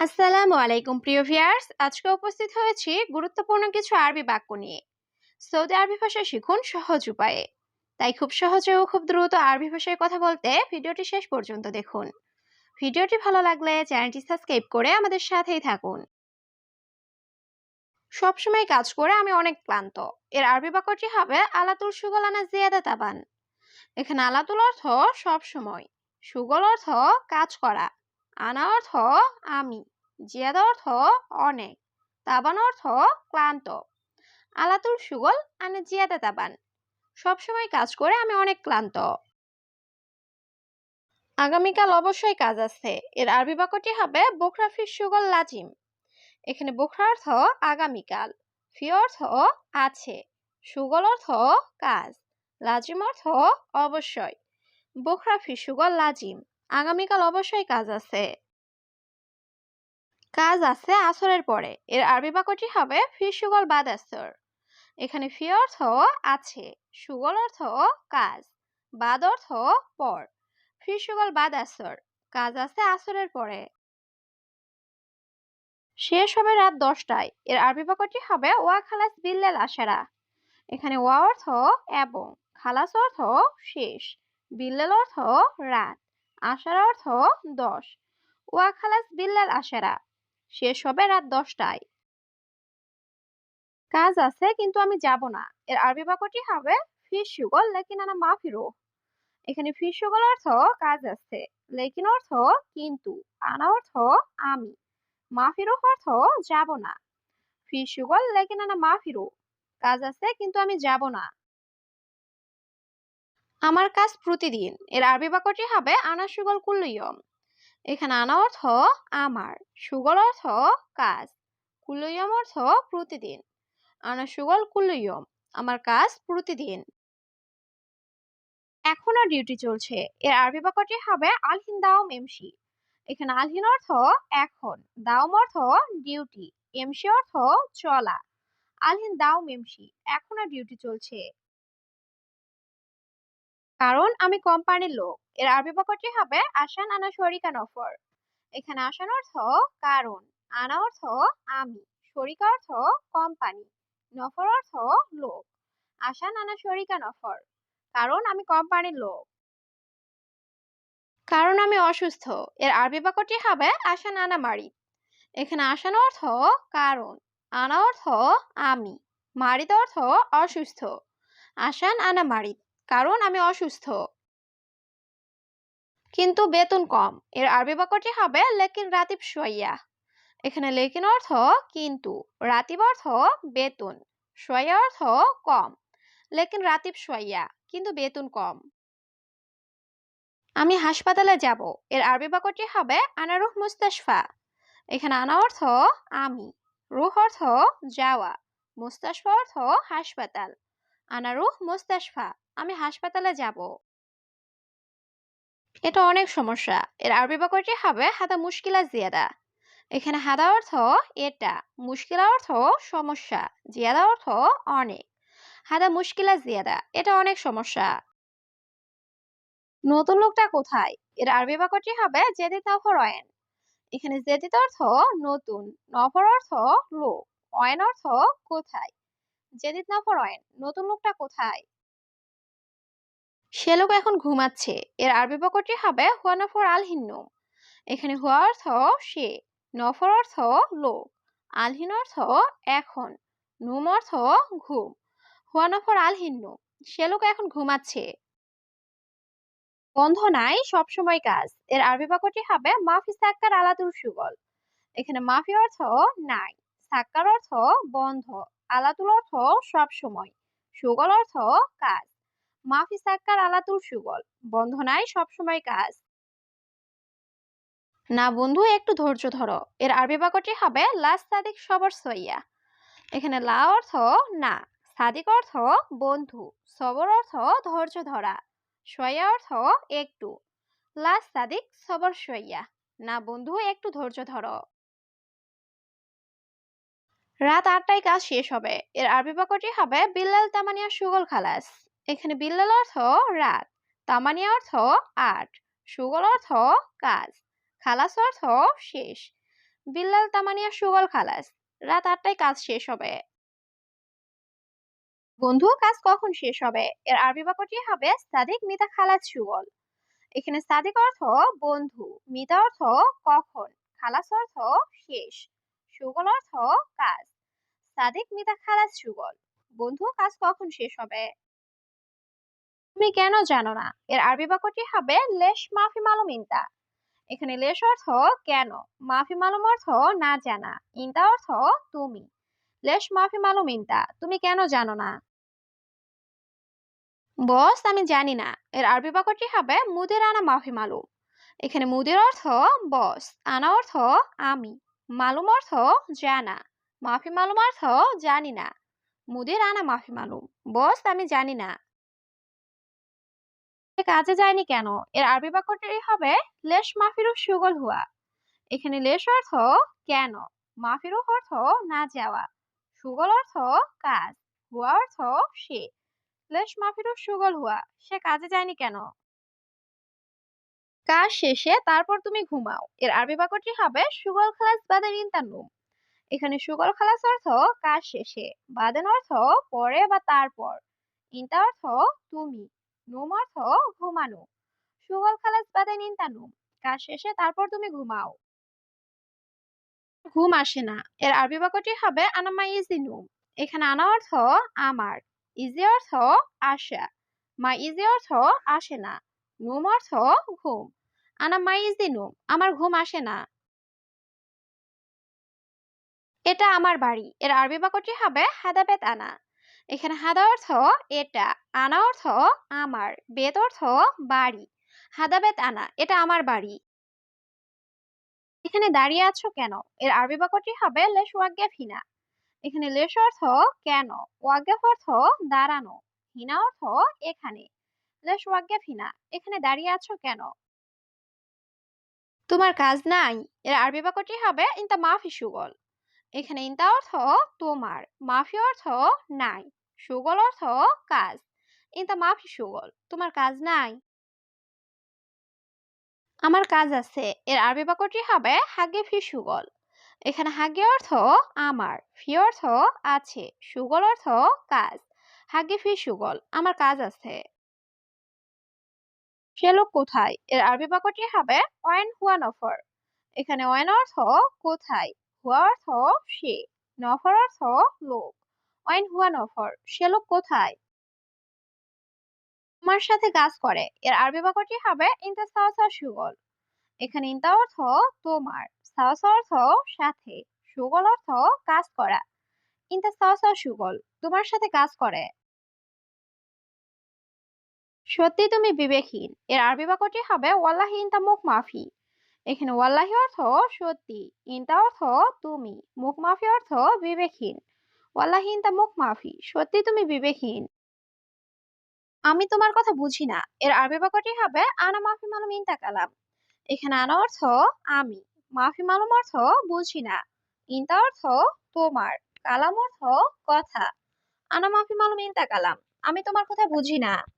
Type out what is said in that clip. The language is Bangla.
আসসালামু আলাইকুম, প্রিয় ভিয়ার্স আজকে উপস্থিত হয়েছি গুরুত্বপূর্ণ কিছু আরবি বাক্য নিয়ে। সৌদি আরবি ভাষা শিখুন সহজ উপায়ে। তাই খুব সহজে ও খুব দ্রুত আরবি ভাষায় কথা বলতে ভিডিওটি শেষ পর্যন্ত দেখুন। ভিডিওটি ভালো লাগলে চ্যানেলটি সাবস্ক্রাইব করে আমাদের সাথেই থাকুন। সবসময় কাজ করে আমি অনেক ক্লান্ত। এর আরবি বাক্যটি হবে আলাতুল সুগল আনা জিয়াদা তাবান। এখানে আলাতুল অর্থ সব সময় সুগল অর্থ কাজ করা। আনা অর্থ আমি জিয়াদা অর্থ অনেক, তাবান অর্থ ক্লান্ত। আলাতুল সুগল আনে জিয়াদা তাবান। সবসময় কাজ করে আমি অনেক ক্লান্ত। আগামীকাল অবশ্যই কাজ আছে। এর আরবি বাক্যটি হবে বোখরা ফি সুগল লাজিম। এখানে বোখরা অর্থ আগামীকাল, ফি অর্থ আছে সুগল অর্থ কাজ, লাজিম অর্থ অবশ্যই। বোখরা ফি সুগল লাজিম। আগামীকাল অবশ্যই কাজ আছে। কাজ আছে আসরের পরে। এর আরবি বাক্যটি হবে, ফি সুগল বাদ আসর। এখানে ফি অর্থ আছে, সুগল অর্থ কাজ, বাদ অর্থ পর। ফি সুগল বাদ আসর। কাজ আছে আসরের পরে। শেষ হবে রাত দশটায়। এর আরবি বাক্যটি হবে, ওয়া খালাস বিল্লাল আশারা। এখানে ওয়া অর্থ এবং, খালাস অর্থ শেষ, বিল্লাল অর্থ রাত। আশার অর্থ দশ। ওয়া খালাস বিল্লাল আশারা শেষ হবে রাত দশটায়। কাজ আছে, কিন্তু আমি যাব না। এর আরবি বাক্যটি হবে ফিস লেকিন আনা মা ফিরো এখানে ফিস অর্থ কাজ আছে, লেকিন অর্থ কিন্তু, আনা অর্থ আমি। মা ফিরো অর্থ যাব না। ফিস লেকিন আনা মা ফিরো কাজ আছে, কিন্তু আমি যাব না। আমার কাজ প্রতিদিন। এর আরবি বাক্যটি হবে, আনা সুগল কুল্লুয়ম। এখানে আনা অর্থ, আমার। সুগল অর্থ, কাজ। কুল্লুয়ম অর্থ, প্রতিদিন। আনা সুগল কুল্লুয়ম, আমার কাজ প্রতিদিন। এখনও ডিউটি চলছে। এর আরবি বাক্যটি হবে, আলহিন দাওম এমসি এখানে আলহিন অর্থ, এখন। দাওম অর্থ, ডিউটি। এমসি অর্থ, চলা। আলহিন দাওম এমসি এখনও ডিউটি চলছে। কারণ আমি কোম্পানির লোক। এর আরবি বাক্যটি হবে আসান আনা শরিকা নফর। এখানে আসান অর্থ কারণ, আনা অর্থ আমি, শরিকা অর্থ কোম্পানি, নফর অর্থ লোক। আসান আনা শরিকা নফর, কারণ আমি কোম্পানির লোক। কারণ আমি অসুস্থ, এর আরবি বাক্যটি হবে আসান আনা মারি এখানে আসান অর্থ কারণ, আনা অর্থ আমি মারিত অর্থ অসুস্থ। আসান আনা মারিত কারণ আমি অসুস্থ। কিন্তু বেতন কম। এর আরবি বাক্যটি হবে লেকিন রাতিব সোয়া এখানে লেকিন অর্থ কিন্তু, রাতিব অর্থ বেতন সোয়া অর্থ কম। লেকিন রাতিব সোয়া কিন্তু বেতন কম। আমি হাসপাতালে যাব। এর আরবি বাক্যটি হবে আনারুহ মুস্তাশফা। এখানে আনা অর্থ আমি, রুহ অর্থ যাওয়া, মুস্তাশফা অর্থ হাসপাতাল, আনারুহ মুস্তাশফা। আমি হাসপাতালে যাব। এটা অনেক সমস্যা। এর আরবি বাক্যটি হবে হাদা মুশকিলা জিয়াদা। এখানে হাদা অর্থ এটা, মুশকিলা অর্থ সমস্যা, জিয়াদা অর্থ অনেক। হাদা মুশকিলা জিয়াদা, এটা অনেক সমস্যা। নতুন লোকটা কোথায়? এর আরবি বাক্যটি হবে জেদিত নফর অয়েন। এখানে জেদিত অর্থ নতুন, নফর অর্থ লোক, অয়েন অর্থ কোথায়? জেদিত নফর অয়েন, নতুন লোকটা কোথায়? সে লোক এখন ঘুমাচ্ছে। এর আরবি বাক্যটি হবে হুয়া নফর আল হিন্নু। এখানে হুয়া অর্থ সে, নফর অর্থ লোক। আলহিন অর্থ এখন, নুম অর্থ ঘুম। হুয়া নফর আল হিন্নু, সে লোক এখন ঘুমাচ্ছে। বন্ধ নাই সবসময় কাজ। এর আরবি বাক্যটি হবে মাফি সাক্কার আলাদুল সুগল এখানে মাফি অর্থ নাই, সাক্কার অর্থ বন্ধ। আলাতুল অর্থ সব সময়, সুগল অর্থ কাজ। মাফি সাক্কার আলাতুল সুগল বন্ধ নাই সবসময় কাজ। না বন্ধু, একটু ধৈর্য ধরো। এর আরবি বাক্যটি হবে, লা সাদিক সবর সইয়া। এখানে লা অর্থ না, সাদিক অর্থ বন্ধু, সবর অর্থ ধৈর্য ধরা, সইয়া অর্থ একটু। লা সাদিক সবর সইয়া। না বন্ধু, একটু ধৈর্য ধরো। রাত আটটায় কাজ শেষ হবে। এর আরবি বাক্যটি হবে, বিল্লাল তামানিয়া সুগল খালাস। এখানে বিল্লাল অর্থ রাত তামানিয়া অর্থ আট, সুগল অর্থ কাজ, খালাস অর্থ শেষ। বিল্লাল তামানিয়া সুগল খালাস, রাত আটটায় কাজ শেষ হবে। বন্ধু, কাজ কখন শেষ হবে? এর আরবি বাক্যটি হবে সাদিক, মিতা, খালাস, সুগল। এখানে সাদিক অর্থ বন্ধু, মিতা অর্থ কখন, খালাস অর্থ শেষ, সুগল অর্থ কাজ, সাদিক, মিতা, খালাস, সুগল। বন্ধু, কাজ কখন শেষ হবে? তুমি কেন জানো না? এর আরবি বাক্যটি হবে লেশ মাফি মালুম ইনতা। এখানে লেশ অর্থ কেন? মাফি মালুম অর্থ না জানা। ইনতা অর্থ তুমি। লেশ মাফি মালুম ইনতা। তুমি কেন জানো না? বস, আমি জানি না। এর আরবি বাক্যটি হবে মুদির আনা মাফি মালুম। এখানে মুদির অর্থ বস, আনা অর্থ আমি। মালুম অর্থ জানা। মাফি মালুম অর্থ জানি না। মুদির আনা মাফি মালুম। বস, আমি জানি না। কাজে যায়নি কেন? এর আরবি বাক্যটি হবে, লেশ মাফিরু সুগল হুয়া। এখানে লেশ অর্থ, কেন? মাফিরু অর্থ, না যাওয়া। সুগল অর্থ, কাজ। হুয়া অর্থ, সে। লেশ মাফিরু সুগল হুয়া। সে কাজে যায়নি কেন? কাজ শেষে তারপর তুমি ঘুমাও। এর আরবি বাক্যটি হবে, সুগল খালাস বাদের ইন্তানুম এখানে সুগল খালাস অর্থ, কাজ শেষে। বাদেন অর্থ, পরে বা তারপর। ইন্তা অর্থ, তুমি। নুম অর্থ ঘুমানো। সুগল খালাস বাদেন ইন্তানুম কাজ শেষে তারপর তুমি ঘুমাও। ঘুম আসে না। এর আরবি বাক্যটি হবে আনামা ইজি নুম। এখানে আনা অর্থ আমার। ইজি অর্থ আসা। মা ইজি অর্থ আসে না। নুম অর্থ ঘুম। আনা মা ইজি নুম। আমার ঘুম আসে না। এটা আমার বাড়ি। এর আরবি বাক্যটি হবে, হাদাবেত আনা। এখানে হাদা অর্থ এটা, আনা অর্থ আমার, বেত অর্থ বাড়ি হাদাবেত আনা, এটা আমার বাড়ি। এখানে দাঁড়িয়ে আছো কেন? এর আরবি বাক্যটি হবে লেশ ওয়াগ্যাফ ফিনা এখানে লেশ অর্থ কেন? ওয়াগ্যাফ অর্থ দাঁড়ানো, হিনা অর্থ এখানে, লেশ ওয়াগ্যাফ হিনা, এখানে দাঁড়িয়ে আছো কেন? তোমার কাজ নাই। এর আরবি বাক্যটি হবে, ইনতা মাফি সুগল এখানে ইনতা অর্থ তোমার, মাফি অর্থ নাই, সুগল অর্থ কাজ। ইনতা মাফি সুগল, তোমার কাজ নাই। আমার কাজ আছে, এর আরবি বাক্যটি হবে হাগে ফি সুগল। এখানে হাগে অর্থ আমার, ফি অর্থ আছে, সুগল অর্থ কাজ। হাগে ফি সুগল, আমার কাজ আছে। সে লোক কোথায়? এর আরবি বাক্যটি হবে ওয়াইন হুয়া নফর এখানে ওয়াইন অর্থ কোথায়? হুয়া অর্থ সে নফর অর্থ লোক। ওয়াইন হুয়া নফর সে লোক কোথায়? তোমার সাথে কাজ করে এর আরবি বাক্যটি হবে ইনতা সাওসা সুগল। এখানে ইনতা অর্থ তোমার সাওসা অর্থ সাথে সুগল অর্থ কাজ করা ইনতা সাওসা সুগল তোমার সাথে কাজ করে সত্যি তুমি বিবেকহীন এর আরবি বাক্যটি হবে ওয়াল্লাহি ইনতা মুখ মাফি। এখানে ওয়াল্লাহি অর্থ সত্যি, ইনতা অর্থ তুমি মুখ মাফি অর্থ বিবেকহীন। ওয়াল্লাহি ইনতা মুখ মাফি সত্যি তুমি বিবেকহীন। আমি তোমার কথা বুঝি না, এর আরবি বাক্যটি হবে, আনা মাফি মালুম ইনতা কালাম। এখানে আনা অর্থ আমি, মাফি মালুম অর্থ বুঝি না, ইনতা অর্থ তোমার, কালাম অর্থ কথা। আনা মাফি মালুম ইনতা কালাম। আমি তোমার কথা বুঝি না।